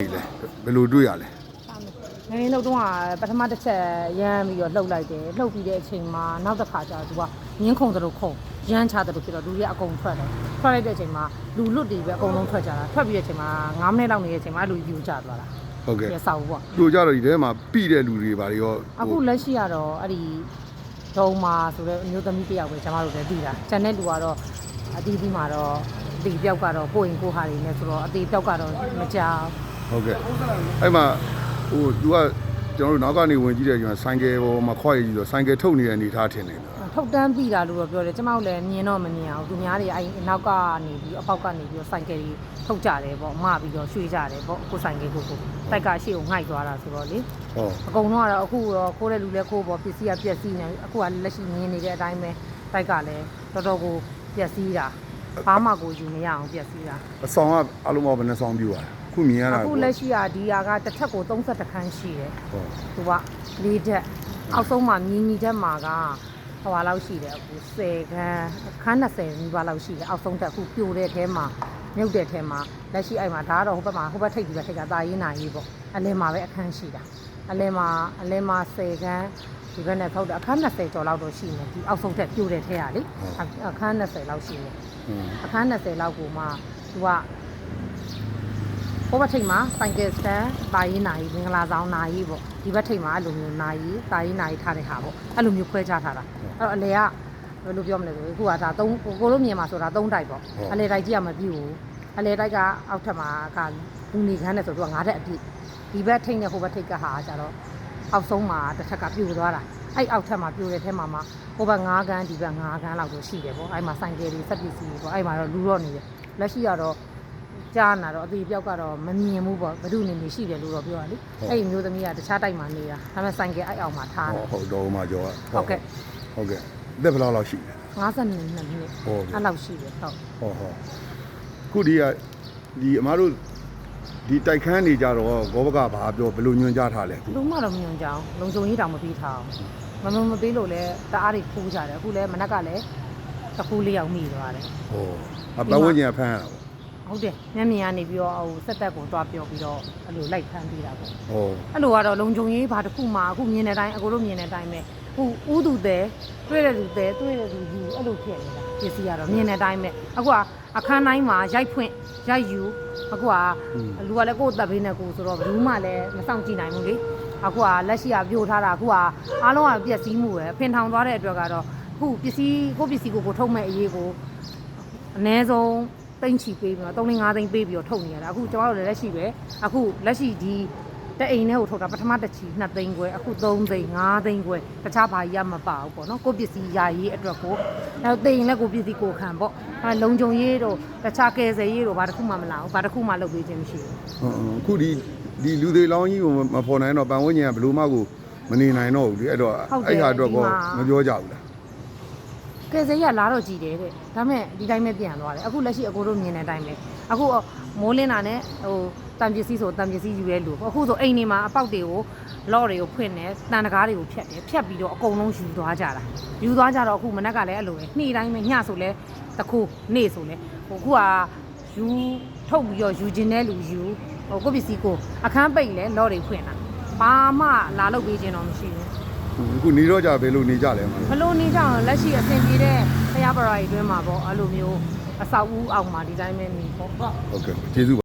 လဲဘယ်လိုတွေ့ရလဲငင်းလောက်တော့ပထမတစ်ချက်ရမ်းပြီးတော့လှုပ်လိုက်တယ်လှုပ်ပြီးတဲ့အချိန်မှာနောက်တစ်ခါကျတော့သူကငင်းခုန်တယ်လို့ခုန်ရမ်းချတယ်လို့ဖြစ်တော့လူတွေကအကုန်ထွက်တယ်ထွက်လိုက်တဲ့အချိန်မှာလူလွတ်တွေပဲအကုန်လုံးထွက်ကြတာထွက်ပြီးတဲ့အချိန်မှာ9မိနစ်လောက်နေတဲ့အချိန်မှာအဲ့လိုယူကျသွားတာဟုတ်ကဲ့ပြဆောက်ပေါ့တို့ကြတော့ဒီထဲမှာပြိတဲ့လူတွေဘာတွေရောအခုလက်ရှိကတော့အဲ့ဒီဒုံမာဆိုတဲ့အမျိုးသမီးတစ်ယောက်ပဲကျွန်တော်တို့လည်းသိတာကျန်တဲ့လူကတော့အတီးတီးမှာတော့ဒီပြောက်ကတော့ကိုယ်ရင်ကိုယ်ဟာတွေနဲ့ဆိုတော့အတီးပြောက်ကတော့မကြောက် ဟုတ်ကဲ့အဲ့မှာဟို तू ကကျွန်တော်တို့နောက်ကနေဝင်ကြည့်တဲ့ကျွန်တော်ဆိုင်ကယ်ပေါ်မှာခွာရည်ဆိုဆိုင်ကယ်ထုတ်နေတဲ့အနေထားထင်တယ်ဗျာထုတ်တန်းပြီးတာလို့တော့ပြောတယ်ကျမတို့လည်းမြင်တော့မမြင်အောင်သူများတွေအဲ့အနောက်ကနေပြီးအပေါက်ကနေပြီးတော့ဆိုင်ကယ်ကြီးထုတ်ကြတယ်ပေါ့မပြီးတော့ရွှေ့ကြတယ်ပေါ့ကိုဆိုင်ကယ်ကိုကိုတိုက်ကရှေ့ကိုငှိုက်သွားတာဆိုတော့လေဟောအကုန်လုံးကတော့အခုတော့ခိုးတဲ့လူလည်းခိုးပေါ့ပစ္စည်းကပြက်စီးနေအခုကလက်ရှိမြင်နေတဲ့အတိုင်းပဲတိုက်ကလည်းတော်တော်ကိုပြက်စီးတာဘာမှကိုယူမရအောင်ပြက်စီးတာအဆောင်ကအလုံးပေါင်းဘယ်နှဆောင်ပြူရလဲ ခုမြင်ရတာအခုလက်ရှိကဒီဟာကတစ်ထက်ကို30ခန်းရှိတယ်ဟောသူကလေးတက်အောက်ဆုံးမှာမြင်းကြီးတက်မှာကဟိုဟာလောက်ရှိတယ်အခု10ခန်းခန်း20နီးပါးလောက်ရှိတယ်အောက်ဆုံးတက်အခုပြိုတဲ့အထဲမှာမြုပ်တဲ့အထဲမှာလက်ရှိအဲ့မှာဒါကတော့ဟိုဘက်မှာဟိုဘက်ထိပ်ပြီးပဲထိပ်ကတာရေးနာရေးပေါ့အလင်းမှာပဲအခန်းရှိတာအလင်းမှာအလင်းမှာ10ခန်းဒီဘက်နဲ့ထောက်တယ်အခန်း20ကျော်လောက်တော့ရှိနေဒီအောက်ဆုံးတက်ပြိုတဲ့ထဲကလေအခန်း20လောက်ရှိနေอืมအခန်း20လောက်ကိုမှသူက ဟိုဘက်ထိပ်မှာဆိုင်ကယ်စတန်တာရေးနာရေးမင်္ဂလာဆောင်နာရေးပေါ့ဒီဘက်ထိပ်မှာအဲ့လိုမျိုးနာရေးတာရေးနာရေးထားတဲ့ဟာပေါ့အဲ့လိုမျိုးခွဲခြားထားတာအဲ့တော့အလေကဘယ်လိုပြောမလဲဆိုအခုကဒါ3ကိုကိုလိုမြင်မှာဆိုတာ3တိုက်ပေါ့အလေတိုက်ကြီးကမပြည့်ဘူးအလေတိုက်ကအောက်ထပ်မှာကလူနေခန်းနဲ့ဆိုတော့9တက်အပြည့်ဒီဘက်ထိပ်နဲ့ဟိုဘက်ထိပ်ကဟာကျတော့အောက်ဆုံးမှာတစ်ထက်ကပြိုသွားတာအဲ့အောက်ထပ်မှာပြိုတဲ့ထဲမှာမှဟိုဘက်9ခန်းဒီဘက်9ခန်းလောက်တော့ရှိတယ်ပေါ့အဲ့မှာဆိုင်ကယ်တွေစက်ပစ္စည်းတွေပေါ့အဲ့မှာတော့လူတော့နေတယ်လက်ရှိကတော့ ကြားနာတော့အသေးပြောက်ကတော့မမြင်ဘူးပေါ့ဘယ်သူနေနေရှိတယ်လို့တော့ပြောရလေအဲ့ဒီမျိုးသမီးကတခြားတိုက်မှာနေတာဒါပေမဲ့ဆိုင်ကယ်အဲ့အောင်မှာထားတယ်ဟောဟုတ်တော့မှကြောဟုတ်ကဲ့ဟုတ်ကဲ့အသက်ဘယ်လောက်လောက်ရှိလဲ52မိနစ်ဟုတ်ကဲ့အဲ့လောက်ရှိတယ်ဟုတ်ဟောဟောခုဒီကဒီအမားတို့ဒီတိုက်ခန်းနေကြတော့ဂောဘကဘာပြောဘယ်လိုညွှန်ကြားထားလဲခုလူမှတော့မညွန်ကြအောင်လုံခြုံရေးတောင်မပြီးထားအောင်မမမပေးလို့လဲတအားတွေခိုးကြတယ်အခုလဲမနက်ကလည်းတစ်ခုလေးရောက်မိသွားတယ်ဟောအပတ်ဝန်းကျင်ကဖမ်းရတာပေါ့ ဟုတ်တယ်မျက်မြင်ကနေပြီးတော့ဟိုစက်တက်ကိုတွားပြောပြီးတော့အဲ့လိုလိုက်ဖမ်းပေးတာပေါ့ဟောအဲ့လိုကတော့လုံခြုံရေးဘာတစ်ခုမှအခုမြင်တဲ့အတိုင်းအကိုတို့မြင်တဲ့အတိုင်းပဲဟိုဥသူတဲ့တွေ့တဲ့လူတဲ့တွေ့တဲ့လူယူအဲ့လိုဖြစ်နေတာပစ္စည်းကတော့မြင်တဲ့အတိုင်းပဲအခုကအခန်းတိုင်းမှာရိုက်ဖွင့်ရိုက်ယူအခုကလူကလည်းကိုယ့်တပ်ဘေးနဲ့ကိုယ်ဆိုတော့ဘယ်သူမှလည်းမဆောင်ကြည့်နိုင်ဘူးလေအခုကလက်ရှိကပြိုထားတာအခုကအားလုံးကပျက်စီးမှုပဲဖင်ထောင်သွားတဲ့အတွက်ကတော့အခုပစ္စည်းကိုယ့်ပစ္စည်းကိုကိုယ်ထုတ်မဲ့အရေးကိုအ ਨੇ ဆုံး တိန့်ချီပေးပြီးတော့3 5သိန်းပေးပြီးတော့ထုတ်နေရတာအခုကျွန်တော်တို့လည်းလက်ရှိပဲအခုလက်ရှိဒီတဲ့အိမ်ထဲကိုထုတ်တာပထမတစ်ချီ2သိန်းခွဲအခု3သိန်း5သိန်းခွဲတခြားဘာကြီးရမပါဘူးပေါ့နော်ကိုယ့်ပစ္စည်းယာရေးအတွက်ကိုအဲသိရင်လည်းကိုယ့်ပစ္စည်းကိုခံပေါ့အဲလုံခြုံရေးတို့တခြားကယ်ဆယ်ရေးတို့ဘာတစ်ခုမှမလာဘူးဘာတစ်ခုမှလုပ်ပေးခြင်းမရှိဘူးဟုတ်ဟုတ်အခုဒီဒီလူတွေလောင်းကြီးကိုမမဖော်နိုင်တော့ပန်ဝန်းကျင်ကဘယ်လိုမှကိုမနေနိုင်တော့ဘူးလေအဲ့တော့အဲ့ဟာအတွက်ကောမပြောကြဘူးလား ကယ်ဆယ်ရေးကလာတော့ကြည်တယ်တဲ့ဒါမဲ့ဒီတိုင်းပဲပြန်သွားတယ်အခုလက်ရှိအကိုတို့မြင်တဲ့အတိုင်းပဲအခုမိုးလင်းတာနဲ့ဟိုတန်ပစ္စည်းဆိုတန်ပစ္စည်းယူရဲလူပေါ့အခုဆိုအိမ်တွေမှာအပေါက်တွေကိုလော့တွေကိုဖွင့်တယ်တန်တကားတွေကိုဖြတ်တယ်ဖြတ်ပြီးတော့အကုန်လုံးယူသွားကြတာယူသွားကြတော့အခုမနက်ကလည်းအဲ့လိုပဲနေ့တိုင်းပဲညဆိုလဲတခုနေ့ဆိုလဲဟိုအခုကယူထုတ်ပြီးတော့ယူခြင်းတဲ့လူယူဟိုကိုယ့်ပစ္စည်းကိုအခန်းပိတ်လဲလော့တွေဖွင့်တာဘာမှလာလုပ်ပေးခြင်းတော့မရှိဘူး အခုနေတော့ကြဘယ်လိုနေကြလဲမလဲဘလို့နေကြအောင်လက်ရှိအဆင်ပြေတဲ့ဖရားပရာကြီးအတွင်းမှာပေါ့အဲ့လိုမျိုးအဆောက်အဦအောက်မှာဒီတိုင်းပဲနေပေါ့ဟုတ် ဟုတ်ကဲ့ကျေးဇူး